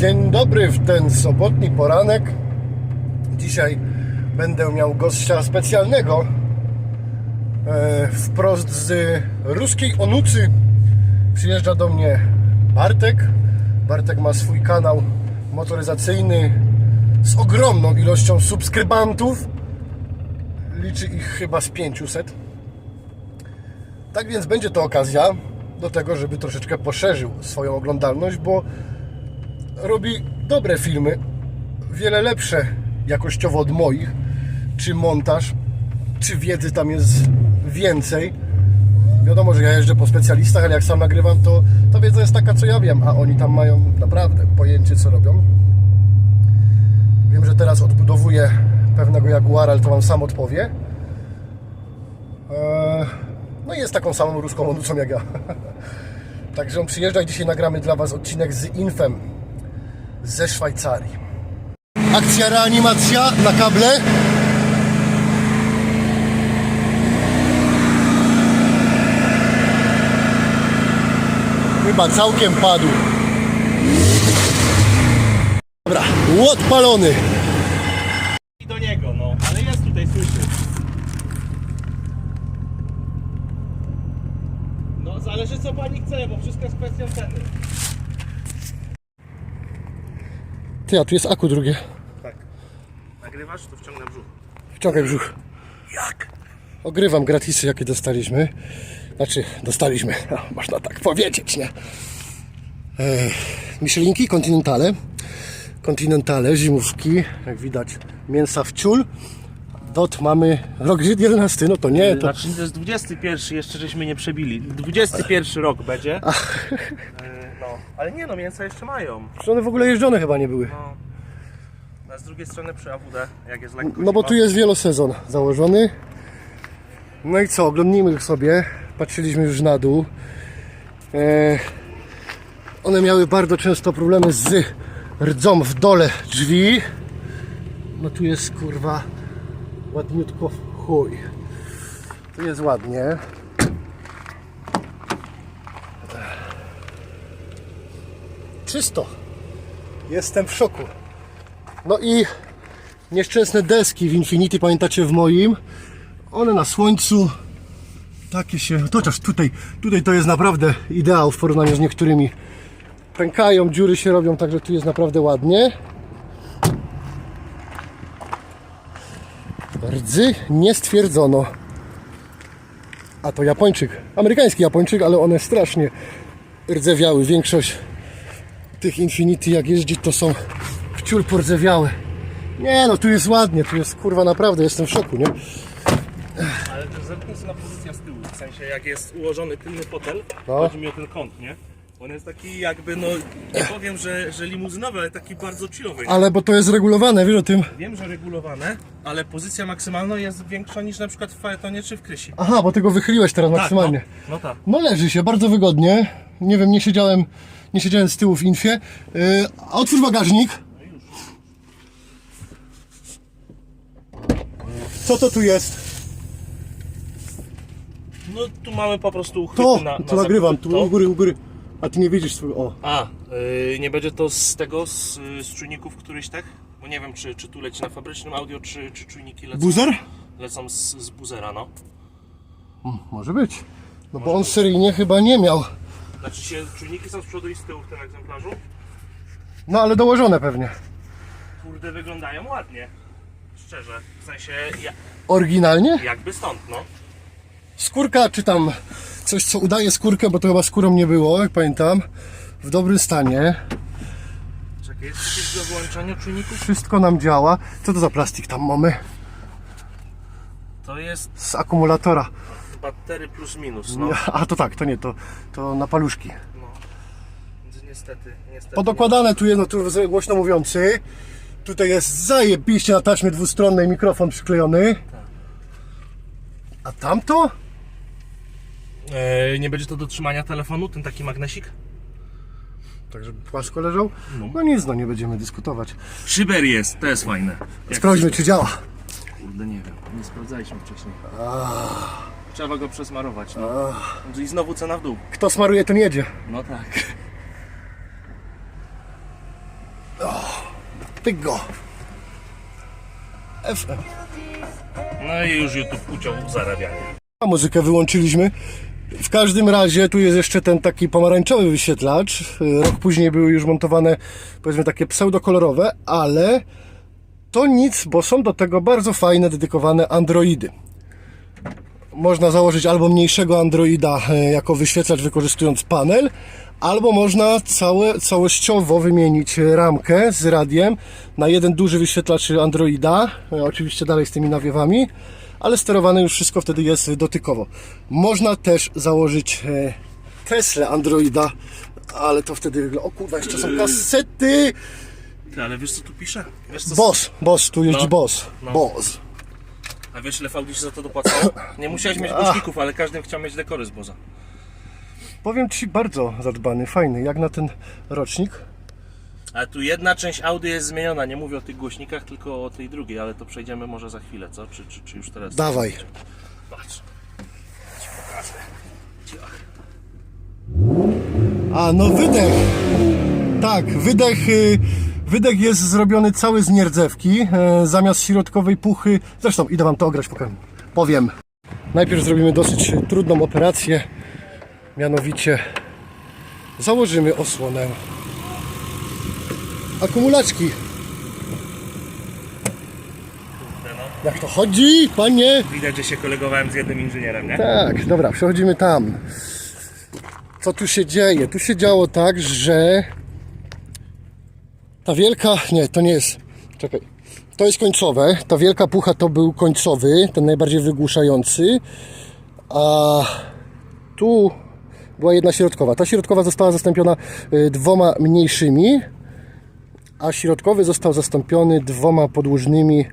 Dzień dobry w ten sobotni poranek. Dzisiaj będę miał gościa specjalnego. E, wprost z ruskiej Onucy przyjeżdża do mnie Bartek. Bartek ma swój kanał motoryzacyjny z ogromną ilością subskrybantów. Liczy ich chyba z 500. Tak więc będzie to okazja do tego, żeby troszeczkę poszerzył swoją oglądalność, bo robi dobre filmy, wiele lepsze jakościowo od moich, czy montaż, czy wiedzy tam jest więcej. Wiadomo, że ja jeżdżę po specjalistach, ale jak sam nagrywam, to ta wiedza jest taka, co ja wiem, a oni tam mają naprawdę pojęcie, co robią. Wiem, że teraz odbudowuję pewnego Jaguara, ale to Wam sam odpowie. Eee, No i jest taką samą ruską onucą jak ja. Także on przyjeżdża i dzisiaj nagramy dla Was odcinek z Infem ze Szwajcarii. Akcja reanimacja na kable. Chyba całkiem padł. Dobra, łot palony. I do niego, no. Ale jest tutaj, słyszy. No, zależy co pani chce, bo wszystko jest kwestią ceny. Ty, a tu jest aku drugie. Tak. Nagrywasz, to wciągnę brzuch. Wciągaj brzuch. Jak? Ogrywam gratisy, jakie dostaliśmy. Znaczy, dostaliśmy, no, można tak powiedzieć, nie? E, Michelinki, kontynentale. Kontynentale, zimówki, jak widać, mięsa w ciul. Dot mamy rok 11, no to nie, to Znaczy, to jest 21, jeszcze żeśmy nie przebili. 21 rok będzie. E, ale nie no, mięsa jeszcze mają. że one w ogóle jeżdżone chyba nie były. No. A z drugiej strony przy AWD, jak jest lekko No bo zima, tu jest wielosezon założony. No i co, oglądnijmy ich sobie. Patrzyliśmy już na dół. E, one miały bardzo często problemy z rdzą w dole drzwi. No tu jest kurwa ładniutko w chuj. Tu jest ładnie. Czysto. Jestem w szoku. No i nieszczęsne deski w Infinity, pamiętacie w moim? One na słońcu takie się, chociaż tutaj, tutaj to jest naprawdę ideał w porównaniu z niektórymi. Pękają, dziury się robią, także tu jest naprawdę ładnie. Rdzy nie stwierdzono. A to Japończyk, amerykański Japończyk, ale one strasznie rdzewiały. Większość tych Infinity jak jeździ to są wciul pordzewiałe. Nie no, tu jest ładnie, tu jest kurwa naprawdę, jestem w szoku, nie? Ale też zerknij sobie na pozycję z tyłu, w sensie jak jest ułożony tylny fotel, No. chodzi mi o ten kąt, nie? On jest taki jakby, no nie powiem, że, że limuzynowy, ale taki bardzo chillowy. Ale bo to jest regulowane, wiesz o tym? Wiem, że regulowane, ale pozycja maksymalna jest większa niż na przykład w Faetonie czy w Krysi. Aha, bo ty go wychyliłeś teraz maksymalnie. Tak, no, no tak. No leży się, bardzo wygodnie. Nie wiem, nie siedziałem, nie siedziałem z tyłu w infie. Yy, otwórz bagażnik. Co to tu jest? No tu mamy po prostu uchwyty To, na, na to nagrywam, zakupy. tu u góry, u góry. A ty nie widzisz swojego, o. A, yy, nie będzie to z tego, z, y, z czujników któryś tak? Bo nie wiem, czy, czy tu leci na fabrycznym audio, czy, czy czujniki lecą, Buzer? lecą z, z buzera, no. Może być. No bo on seryjnie chyba nie miał. Znaczy się, czujniki są z przodu i z tyłu w tym egzemplarzu. No ale dołożone pewnie. Kurde, wyglądają ładnie. Szczerze, w sensie ja, Oryginalnie? jakby stąd, no. Skórka, czy tam coś, co udaje skórkę, bo to chyba skórą nie było, jak pamiętam. W dobrym stanie. Czekaj, jest jakieś do wyłączania czujników? Wszystko nam działa. Co to za plastik tam mamy? To jest Z akumulatora. Batery plus minus, no. A to tak, to nie, to, to na paluszki. no. Więc niestety, niestety. Podokładane tu jest, no tu głośno mówiący. Tutaj jest zajebiście na taśmie dwustronnej mikrofon przyklejony. A tamto? E, nie będzie to do trzymania telefonu, ten taki magnesik? Tak, żeby płasko leżał? No nic, no nie będziemy dyskutować. Szyber jest, to jest fajne. Jak Sprawdźmy, czy działa. Kurde, nie wiem, nie sprawdzaliśmy wcześniej. Trzeba go przesmarować, no. I znowu cena w dół. Kto smaruje, ten jedzie. No tak. Pyk go. FM. No i już YouTube uciął zarabianie. A muzykę wyłączyliśmy. W każdym razie tu jest jeszcze ten taki pomarańczowy wyświetlacz. Rok później były już montowane powiedzmy takie pseudokolorowe, ale to nic, bo są do tego bardzo fajne, dedykowane Androidy. Można założyć albo mniejszego Androida e, jako wyświetlacz wykorzystując panel, albo można całe, całościowo wymienić ramkę z radiem na jeden duży wyświetlacz Androida, e, oczywiście dalej z tymi nawiewami, ale sterowane już wszystko wtedy jest dotykowo. Można też założyć e, Tesla Androida, ale to wtedy wygląda... O kurwa, jeszcze są kasety! Ty, ale wiesz co tu pisze? Wiesz co Boss, Boss, tu jeździ No. Boss. No. Boss. A wiesz ile Audi się za to dopłacało? Nie musiałeś mieć głośników, ale każdy chciał mieć dekory z Boza. Powiem Ci, bardzo zadbany, fajny, jak na ten rocznik. Ale tu jedna część Audi jest zmieniona, nie mówię o tych głośnikach, tylko o tej drugiej, ale to przejdziemy może za chwilę, co? Czy, czy, czy już teraz? Dawaj. Patrz. Ci pokażę. Ciach. A, no wydech. Tak, wydech, y, wydech jest zrobiony cały z nierdzewki, e, zamiast środkowej puchy. Zresztą, idę Wam to ograć, pokażę. Powiem. Najpierw zrobimy dosyć trudną operację, mianowicie założymy osłonę akumulaczki. Jak to chodzi, panie? Widać, że się kolegowałem z jednym inżynierem, nie? Tak, dobra, przechodzimy tam. Co tu się dzieje? Tu się działo tak, że ta wielka, nie, to nie jest, czekaj, to jest końcowe, ta wielka pucha to był końcowy, ten najbardziej wygłuszający, a tu była jedna środkowa. Ta środkowa została zastąpiona y, dwoma mniejszymi, a środkowy został zastąpiony dwoma podłużnymi.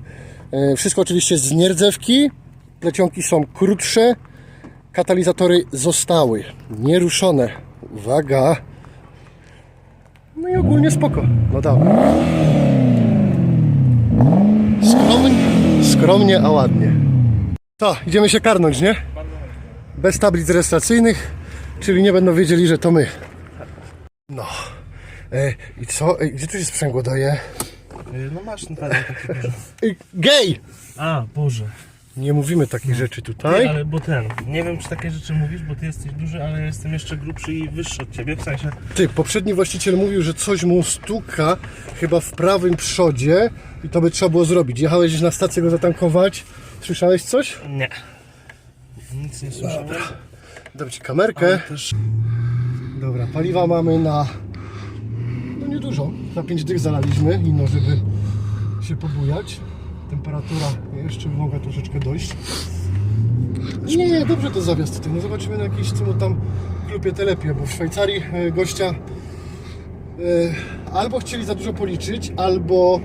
E, Wszystko oczywiście z nierdzewki. Plecionki są krótsze. Katalizatory zostały nieruszone. Uwaga. No i ogólnie spoko. No dobra. Skromnie, skromnie, a ładnie. To, idziemy się karnąć, nie? Bez tablic rejestracyjnych, czyli nie będą wiedzieli, że to my. No. E, I co? E, gdzie tu się sprzęgło daje? No masz ten pedał taki. E, gej! A, Boże. Nie mówimy takich rzeczy Ty, tutaj. ale bo ten, nie wiem czy takie rzeczy mówisz, bo ty jesteś duży, ale ja jestem jeszcze grubszy i wyższy od ciebie, w sensie... Ty, poprzedni właściciel mówił, że coś mu stuka chyba w prawym przodzie i to by trzeba było zrobić. Jechałeś gdzieś na stację go zatankować. Słyszałeś coś? Nie. Nic nie słyszałem. Dam ci kamerkę. Też... Dobra, paliwa mamy na. No niedużo. Na 5 dych zalaliśmy, ino, żeby się pobujać. Temperatura jeszcze mogła troszeczkę dojść. Nie, nie, dobrze to zawias tutaj. No zobaczymy na jakiś, co tam klupie telepie, bo w Szwajcarii e, gościa e, albo chcieli za dużo policzyć, albo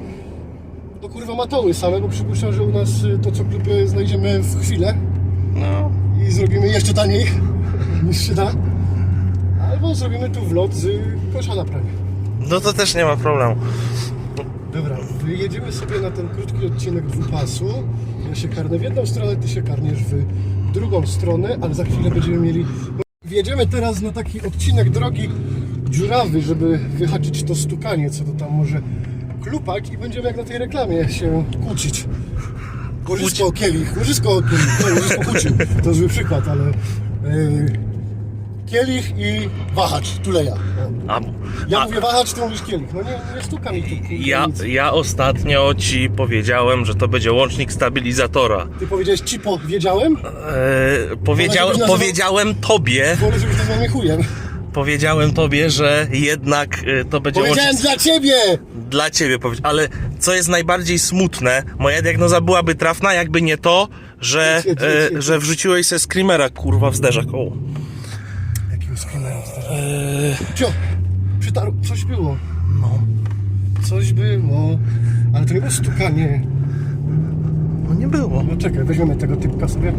no kurwa matoły same, bo przypuszczam, że u nas e, to co klupie znajdziemy w chwilę No. i zrobimy jeszcze taniej niż się da. Albo zrobimy tu wlot z kosza na pranie. No to też nie ma problemu. Dobra, wyjedziemy sobie na ten krótki odcinek dwupasu. Ja się karnę w jedną stronę, ty się karniesz w drugą stronę, ale za chwilę będziemy mieli... Wjedziemy teraz na taki odcinek drogi dziurawy, żeby wyhaczyć to stukanie, co to tam może klupać i będziemy jak na tej reklamie się kłócić. Łożysko o kielich, łożysko o kielich, no, łożysko kłócił. To zły przykład, ale... Yy, kielich i wahacz, tuleja. A, Ja a mówię wahacz, ty mówisz kielich. No nie, nie stuka mi tu. ja, ja ostatnio ci powiedziałem, że to będzie łącznik stabilizatora. Ty powiedziałeś cipo, wiedziałem? Eee, powiedział, nazywał- powiedziałem tobie, Wolę, żebyś nazwał mnie chujem. powiedziałem tobie, że jednak e, to będzie Powiedziałem łącznik dla ciebie! dla ciebie. powiedz- Ale co jest najbardziej smutne, moja diagnoza byłaby trafna, jakby nie to, że, e, że wrzuciłeś se screamera kurwa w zderzak. O. Skrinera Cio, przytarł, coś było. No. Coś było. Ale to nie było stukanie. no nie było. No czekaj, weźmiemy tego typka sobie.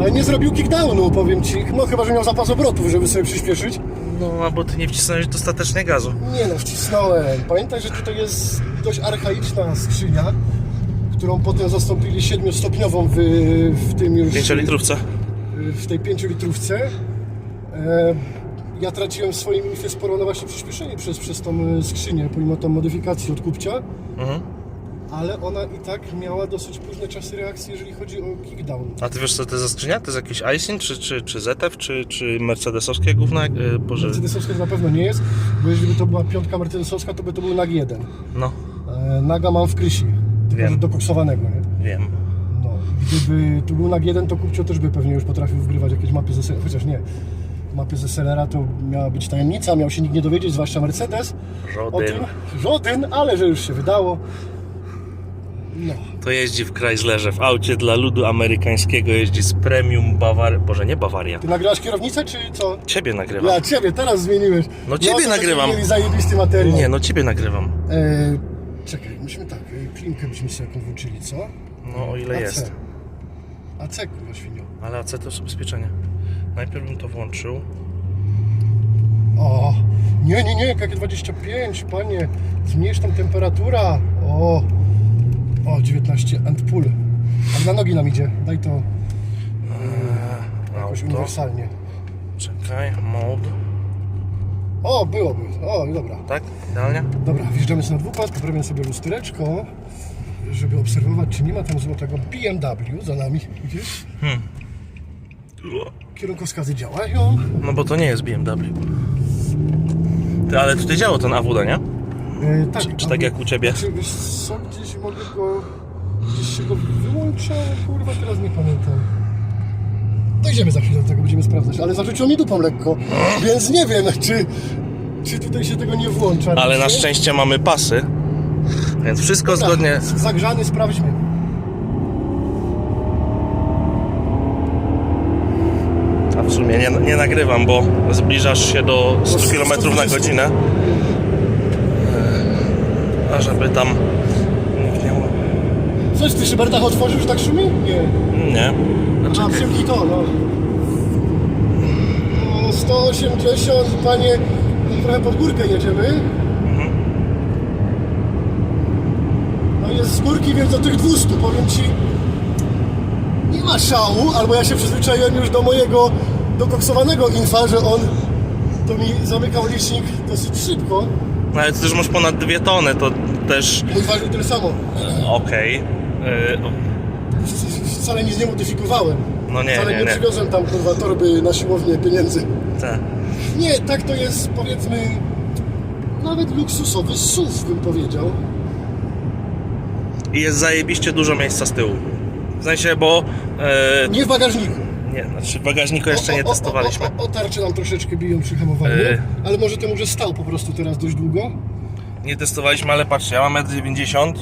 Ale nie zrobił kickdownu, powiem ci. No chyba, że miał zapas obrotów, żeby sobie przyspieszyć. No, albo ty nie wcisnąłeś dostatecznie gazu. Nie no, wcisnąłem. Pamiętaj, że tutaj jest dość archaiczna skrzynia, którą potem zastąpili siedmiostopniową w, w tym już... 5 litrówce. w tej 5 litrówce. E, ja traciłem w swoim infie sporo na właśnie przyspieszenie przez, przez tą y, skrzynię, pomimo tam modyfikacji od kupcia, Mhm. ale ona i tak miała dosyć późne czasy reakcji, jeżeli chodzi o kickdown. A ty wiesz co to jest za skrzynia? To jest jakiś Aisin, czy, czy, czy ZF, czy, czy Mercedesowskie gówna? Yy, Boże, Mercedesowska to na pewno nie jest, bo jeżeli by to była piątka Mercedesowska, to by to był NAG 1. no, E, Naga mam w Krysi, tylko Wiem. dokoksowanego, nie? wiem. No, gdyby tu był NAG 1, to Kupcio też by pewnie już potrafił wgrywać jakieś mapy ze chociaż nie. Mapy ze Sellera to miała być tajemnica, miał się nikt nie dowiedzieć, zwłaszcza Mercedes. O Żodyn. tym żaden, ale że już się wydało. No, To jeździ w Chryslerze, w aucie dla ludu amerykańskiego, jeździ z premium Bawaria, Boże nie Bawaria. ty nagrałaś kierownicę, czy co? Ciebie nagrywam. Ja ciebie, teraz zmieniłeś. No ciebie to nagrywam. mieli zajebisty materiał. Nie, no ciebie nagrywam. E, czekaj, musimy tak, e, klinkę byśmy sobie włączyli, co? No o ile AC. jest. AC, kurwa świnio. Ale AC to jest ubezpieczenie. Najpierw bym to włączył. O, nie, nie, nie, KG25, panie, zmniejsz tam temperatura. O, o, 19 and pull. A na nogi nam idzie, daj to jakoś Auto. uniwersalnie. Czekaj, mode. O, byłoby, o, dobra. Tak? Idealnie? Dobra, wjeżdżamy sobie na dwupad, poprawiam sobie lustereczko, żeby obserwować, czy nie ma tam złotego BMW za nami gdzieś. Kierunkowskazy działają. No bo to nie jest BMW. Ty, ale tutaj działo ten AWD, nie? E, tak, Czy, czy tak jak u ciebie? Czy wiesz co, gdzieś mogę go... Gdzieś się go wyłączało, kurwa, teraz nie pamiętam. Dojdziemy za chwilę do tego, będziemy sprawdzać, ale zarzuciło mi dupą lekko, więc nie wiem, czy, czy tutaj się tego nie włącza. Ale na szczęście mamy pasy. Więc wszystko Dobra, zgodnie. Zagrzany, sprawdźmy. A w sumie nie, nie nagrywam, bo zbliżasz się do 100 km na 120. godzinę. Eee, A żeby tam. nikt nie- Coś ty szybertach otworzył, że tak szumi? Nie. Nie. A, przymknij to, no. no. 180, panie, trochę pod górkę jedziemy. No jest z górki, więc do tych 200, powiem ci, nie ma szału, albo ja się przyzwyczaiłem już do mojego dokoksowanego infa, że on to mi zamykał licznik dosyć szybko. No ale ty też masz ponad 2 tony, to też Mój ważył tyle samo. okej. Eee, Wcale nic nie modyfikowałem. No nie, Wcale nie, nie, nie. przywiozłem tam kurwa torby na siłownię pieniędzy. te. Nie, tak to jest powiedzmy nawet luksusowy SUV bym powiedział. I jest zajebiście dużo miejsca z tyłu. W sensie, bo. E, Nie w bagażniku. Nie, znaczy w bagażniku jeszcze nie O, o, o, testowaliśmy. O, o, o tarcze nam troszeczkę biją przy hamowaniu, Yy. ale może temu, że stał po prostu teraz dość długo. Nie testowaliśmy, ale patrzcie, ja mam 1,90 m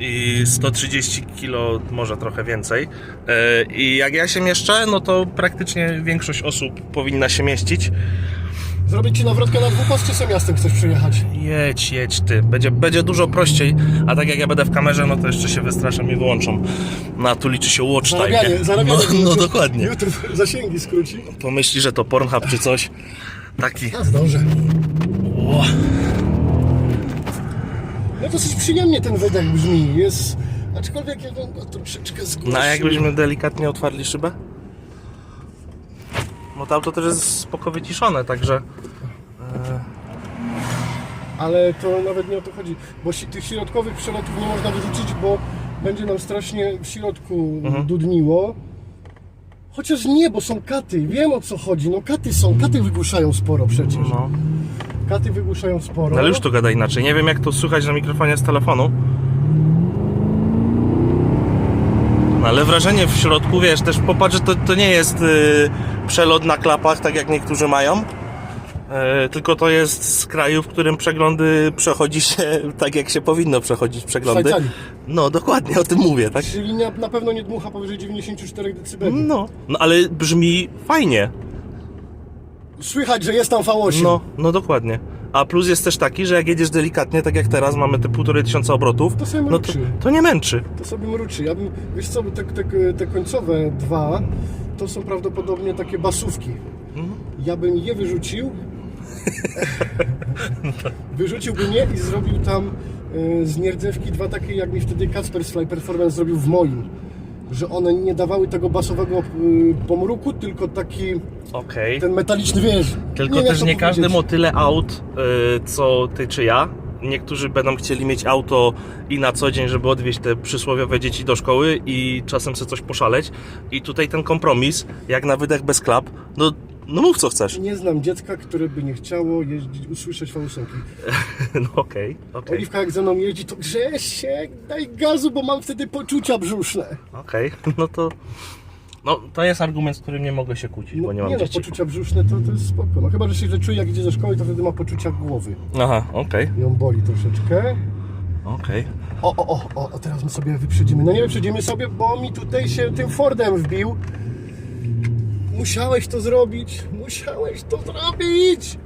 i 130 kg, może trochę więcej. E, I jak ja się mieszczę, no to praktycznie większość osób powinna się mieścić. Zrobić ci nawrotkę na dwupas, czy sam miastem chcesz przyjechać? Jedź, jedź ty. Będzie, będzie dużo prościej, a tak jak ja będę w kamerze, no to jeszcze się wystraszę i wyłączą. No a tu liczy się watch time. Zarabianie, nie? zarabianie. No, no dokładnie. YouTube zasięgi skróci. Pomyśli, że to Pornhub czy coś. Taki. A zdążę. Ło. No dosyć przyjemnie ten wydech brzmi. Jest... Aczkolwiek ja bym go troszeczkę zgłosił. No a jakbyśmy delikatnie otwarli szybę? To auto też jest spoko wyciszone, także... Ale to nawet nie o to chodzi, bo si- tych środkowych przelotów nie można wyrzucić, bo będzie nam strasznie w środku Mhm. dudniło. Chociaż nie, bo są katy, wiem o co chodzi. No katy są, katy wygłuszają sporo przecież. No. Katy wygłuszają sporo. No ale już to gada inaczej. Nie wiem jak to słychać na mikrofonie z telefonu. No ale wrażenie w środku, wiesz, też popatrz, że to, to nie jest y, przelot na klapach, tak jak niektórzy mają. Y, tylko to jest z kraju, w którym przeglądy przechodzi się tak, jak się powinno przechodzić przeglądy. Szwajcarii. No dokładnie, o tym mówię, tak? Czyli na, na pewno nie dmucha powyżej 94 dB. No, no ale brzmi fajnie. Słychać, że jest tam V8. No, no dokładnie. A plus jest też taki, że jak jedziesz delikatnie, tak jak teraz mamy te półtorej tysiąca obrotów, To sobie no to, mruczy. to nie męczy. To sobie mruczy. Ja bym, wiesz co, te, te, te końcowe dwa to są prawdopodobnie takie basówki. Mhm. Ja bym je wyrzucił. Wyrzuciłbym je i zrobił tam y, z nierdzewki dwa takie, jak mi wtedy Kacper z Fly Performance zrobił w moim. Że one nie dawały tego basowego y, pomruku, tylko taki Okej. ten metaliczny, wiesz. Tylko wiem, jak też to nie każdy powiedzieć. ma tyle aut, y, co ty czy ja. Niektórzy będą chcieli mieć auto i na co dzień, żeby odwieźć te przysłowiowe dzieci do szkoły i czasem sobie coś poszaleć. I tutaj ten kompromis, jak na wydech bez klap, no, no mów co chcesz. Nie znam dziecka, które by nie chciało jeździć, usłyszeć falusenki. No okej, okej, Oliwka jak ze mną jeździ, to Grzesiek, daj gazu, bo mam wtedy poczucia brzuszne. okej, no to... No, to jest argument, z którym nie mogę się kłócić, bo nie mam no, dzieci. poczucia brzuszne to, to jest spoko. No chyba, że się źle czuje, jak idzie ze szkoły, to wtedy ma poczucia głowy. Aha, okej, Ją boli troszeczkę. okej. O, o, o, o, o, teraz my sobie wyprzedzimy. No nie wyprzedzimy sobie, bo mi tutaj się tym Fordem wbił. Musiałeś to zrobić. Musiałeś to zrobić.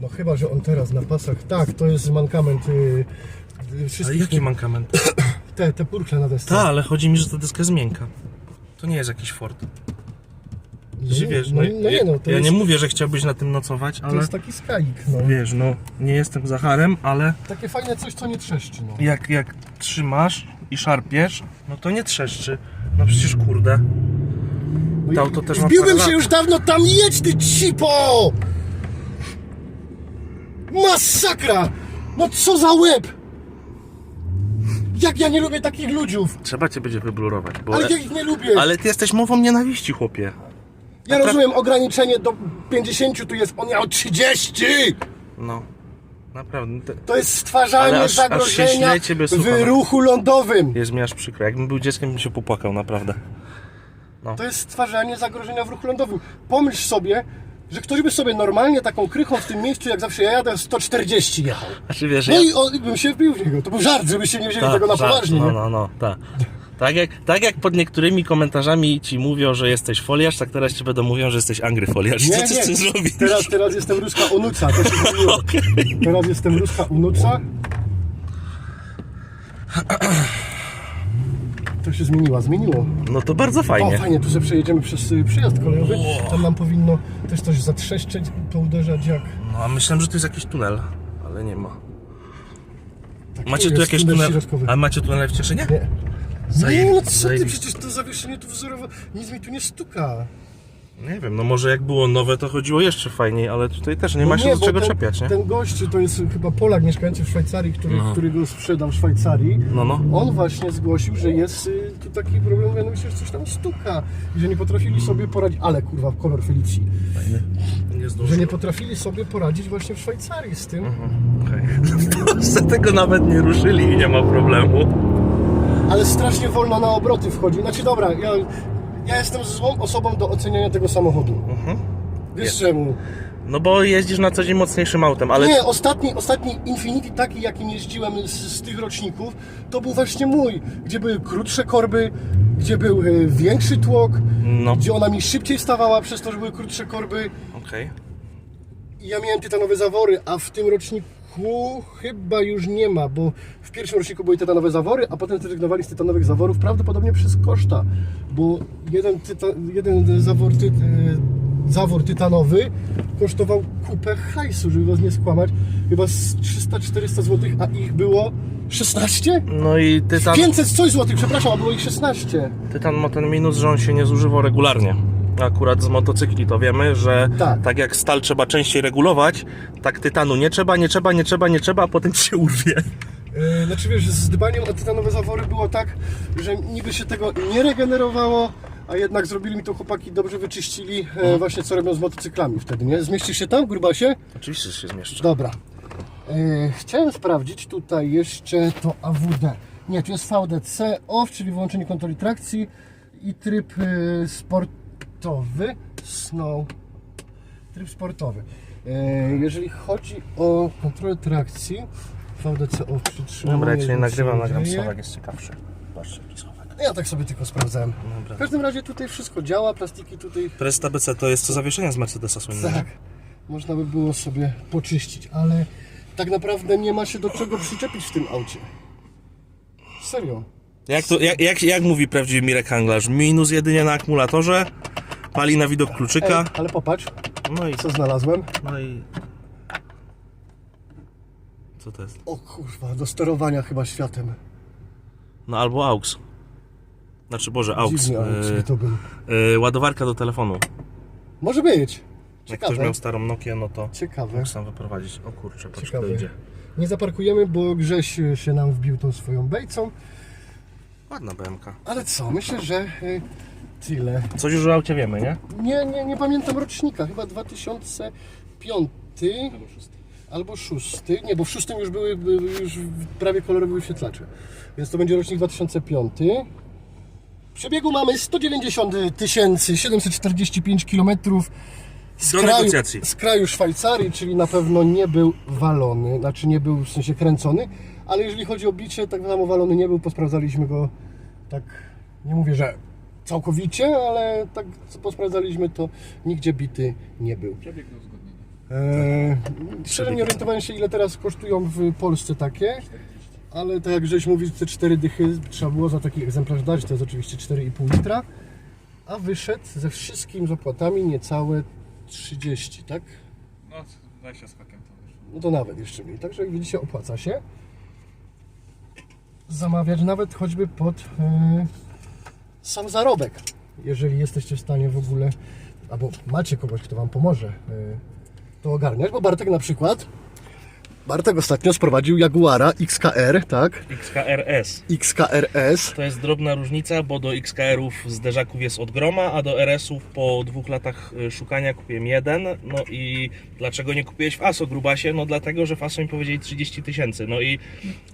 No chyba, że on teraz na pasach. Tak, to jest mankament. Yy, Ale wszystkich jaki mankament? Te, te purkle na desce. Tak, ale chodzi mi, że ta deska jest miękka. To nie jest jakiś Ford. no, Że wiesz, no, no, no nie no, to ja jest, nie mówię, że chciałbyś na tym nocować, to ale jest taki skalik, no. wiesz, no nie jestem Zacharem, ale Takie fajne coś, co nie trzeszczy, no. jak, jak trzymasz i szarpiesz, no to nie trzeszczy. No przecież kurde. no To auto też ma Wbiłbym się już dawno tam, jedź ty cipo! Masakra! No co za łeb! Jak ja nie lubię takich ludziów! Trzeba cię będzie wyblurować, bo... Ale ja ich nie lubię! Ale ty jesteś mową nienawiści, chłopie. Ja rozumiem ograniczenie do 50, tu jest on miał 30! No. Naprawdę. te- To jest stwarzanie aż- aż się zagrożenia źle ciebie w słucha. ruchu lądowym! Jest mi aż przykro. Jakbym był dzieckiem, bym się popłakał, naprawdę. To jest stwarzanie zagrożenia w ruchu lądowym. Pomyśl sobie, że ktoś by sobie normalnie taką krychą w tym miejscu, jak zawsze ja jadę, 140 jechał. Znaczy wiesz, No ja... i on, bym się wbił w niego. To był żart, żebyście nie wzięli Tak, tego na żart. poważnie. No, no, no, tak. Tak jak, tak jak pod niektórymi komentarzami ci mówią, że jesteś foliarz, tak teraz ci będą mówią, że jesteś angry foliarz. Co ty z tym zrobisz? Teraz, teraz jestem ruska unuca, to się zmieniło. Teraz jestem ruska unuca. To się zmieniła, zmieniło. No to bardzo O, fajnie. fajnie, tu sobie przejedziemy przez y, przyjazd kolejowy. Tam nam powinno też coś zatrzeszczeć, pouderzać jak... No a myślałem, że to jest jakiś tunel, ale nie ma. Tak, Macie tu jakieś tunel środkowy. A macie tunele w Cieszynie? Nie. Nie, no co ty, przecież to zawieszenie tu wzorowe, nic mi tu nie stuka. Nie wiem, no może jak było nowe, to chodziło jeszcze fajniej, ale tutaj też nie No ma się do bo czego ten, czepiać, nie? Ten gość to jest chyba Polak mieszkający w Szwajcarii, który, No. który go sprzedał w Szwajcarii. No, no. On właśnie zgłosił, że jest y, tu taki problem, mianowicie, że coś tam stuka i że nie potrafili sobie poradzić, ale kurwa, kolor Felicji, Fajny. Nie że nie potrafili sobie poradzić właśnie w Szwajcarii z tym. Okej. W Polsce tego nawet nie ruszyli i nie ma problemu. Ale strasznie wolno na obroty wchodzi. Znaczy dobra, ja, ja jestem złą osobą do oceniania tego samochodu. Wiesz czemu? No bo jeździsz na co dzień mocniejszym autem, ale Nie, ostatni, ostatni Infinity taki, jakim jeździłem z, z tych roczników, to był właśnie mój, gdzie były krótsze korby, gdzie był e, większy tłok, no, gdzie ona mi szybciej stawała przez to, że były krótsze korby okej. i ja miałem tytanowe zawory, a w tym roczniku chyba już nie ma, bo w pierwszym roczniku były tytanowe zawory, a potem zrezygnowali z tytanowych zaworów prawdopodobnie przez koszta, bo jeden, tyta, jeden zawór, ty, e, zawór tytanowy kosztował kupę hajsu, żeby was nie skłamać, chyba z 300-400 zł, a ich było 16? No i tytan, 500 coś złotych, przepraszam, a było ich 16. tytan ma ten minus, że on się nie zużywa regularnie. Akurat z motocykli to wiemy, że Tak. tak. jak stal trzeba częściej regulować, tak tytanu nie trzeba, nie trzeba, nie trzeba, nie trzeba, a potem ci się urwie. Yy, Znaczy wiesz, z dbaniem o tytanowe zawory było tak, że niby się tego nie regenerowało, a jednak zrobili mi to chłopaki, dobrze wyczyścili e, właśnie co robią z motocyklami wtedy, nie? Zmieścisz się tam, grubasie? Oczywiście, że się zmieszczę. Dobra. E, chciałem sprawdzić tutaj jeszcze to AWD. Nie, tu jest VDC OFF, czyli wyłączenie kontroli trakcji i tryb e, sportowy. Snow. Tryb sportowy. E, jeżeli chodzi o kontrolę trakcji, VDC OFF przytrzymuje. Dobra, ja cię nie nagrywam, nagram słowak, jest ciekawszy. Patrzcie, jaki słowak. Ja tak sobie tylko sprawdzałem. Dobra. W każdym razie tutaj wszystko działa, plastiki tutaj Presta BC to jest co zawieszenia z Mercedesa słynnego. tak można by było sobie poczyścić, ale tak naprawdę nie ma się do czego przyczepić w tym aucie. Serio. Jak, to, jak, jak, jak mówi prawdziwy Mirek Hanglarz? Minus jedynie na akumulatorze, pali na widok Ej, kluczyka, ale popatrz, no i co znalazłem. No i... Co to jest? O kurwa, do sterowania chyba światem. No albo AUX. Znaczy, Boże, AUX. Dziwny AUX by to był. Yy, ładowarka do telefonu. Może być. Jak ktoś Ciekawe. miał starą Nokię, no to Ciekawe. mógł sam wyprowadzić. O kurczę, patrz, Ciekawe. kto idzie. Nie zaparkujemy, bo Grześ się nam wbił tą swoją bejcą. Ładna BMK. Ale co, myślę, że y, tyle. Coś już o aucie wiemy, nie? Nie, nie, nie pamiętam rocznika, chyba 2005 albo 6. Nie, bo w szóstym już były już prawie kolorowe wyświetlacze. Więc to będzie rocznik 2005. W przebiegu mamy 190 745 km z Do kraju, negocjacji. z kraju Szwajcarii, czyli na pewno nie był walony, znaczy nie był w sensie kręcony, ale jeżeli chodzi o bicie, tak samo walony nie był, posprawdzaliśmy go tak, nie mówię, że całkowicie, ale tak co posprawdzaliśmy, to nigdzie bity nie był. Przebieg do uzgodnienia. Eee, szczerze nie orientowałem się, ile teraz kosztują w Polsce takie, ale tak jak żeś mówił, te 4 dychy trzeba było za taki egzemplarz dać, to jest oczywiście 4,5 litra, a wyszedł ze wszystkim z opłatami niecałe 30, tak? No, 20 z hakiem to wyszło. No to nawet jeszcze mniej. Także jak widzicie, opłaca się zamawiać nawet choćby pod e, sam zarobek. Jeżeli jesteście w stanie w ogóle, albo macie kogoś, kto Wam pomoże e, to ogarniać, bo Bartek na przykład, Bartek ostatnio sprowadził Jaguara XKR, tak? XKRS. XKRS. To jest drobna różnica, bo do XKR-ów zderzaków jest od groma, a do RS-ów po dwóch latach y, szukania kupiłem jeden. No i dlaczego nie kupiłeś w ASO grubasie? No dlatego, że w ASO mi powiedzieli 30 tysięcy. No i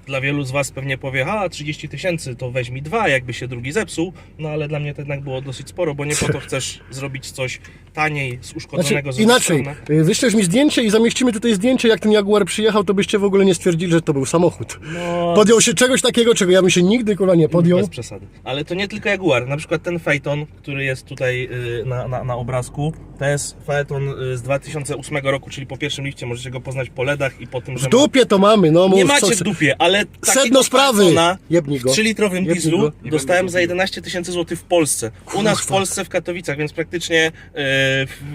dla wielu z Was pewnie powie, a 30 tysięcy to weź mi dwa, jakby się drugi zepsuł. No ale dla mnie to jednak było dosyć sporo, bo nie po to chcesz zrobić coś taniej z Znaczy, uszkodzonego z inaczej, y, wyślesz mi zdjęcie i zamieścimy tutaj zdjęcie, jak ten Jaguar przyjechał, to byście w ogóle nie stwierdzili, że to był samochód. No, Podjął się czegoś takiego, czego ja bym się nigdy kurwa nie podjął. Bez przesady. Ale to nie tylko Jaguar. Na przykład ten Phaeton, który jest tutaj y, na, na, na obrazku, to jest Phaeton y, z 2008 roku, czyli po pierwszym lifcie możecie go poznać po LEDach i po tym, że W dupie to mamy, no ma... Nie mów, co macie w dupie, ale Sedno sprawy. Phaetona Jebnij w go. 3-litrowym Jebnij dieslu go. Nie dostałem za go 11 tysięcy złotych w Polsce. U nas w Polsce w Katowicach, więc praktycznie... y,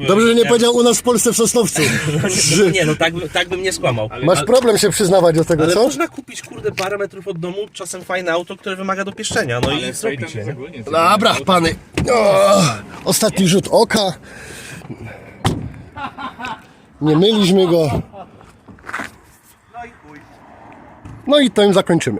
w- Dobrze, że nie powiedział u nas w Polsce w Sosnowcu. Że Nie, no tak, by- tak bym nie skłamał. Masz problem się przyznawać do tego, Ale co? można kupić, kurde, parę metrów od domu, czasem fajne auto, które wymaga dopieszczenia. No i Ale zrobić je, nie? ogólnie Dobra, pany. O, ostatni rzut oka. Nie myliśmy go. No. No i tym zakończymy.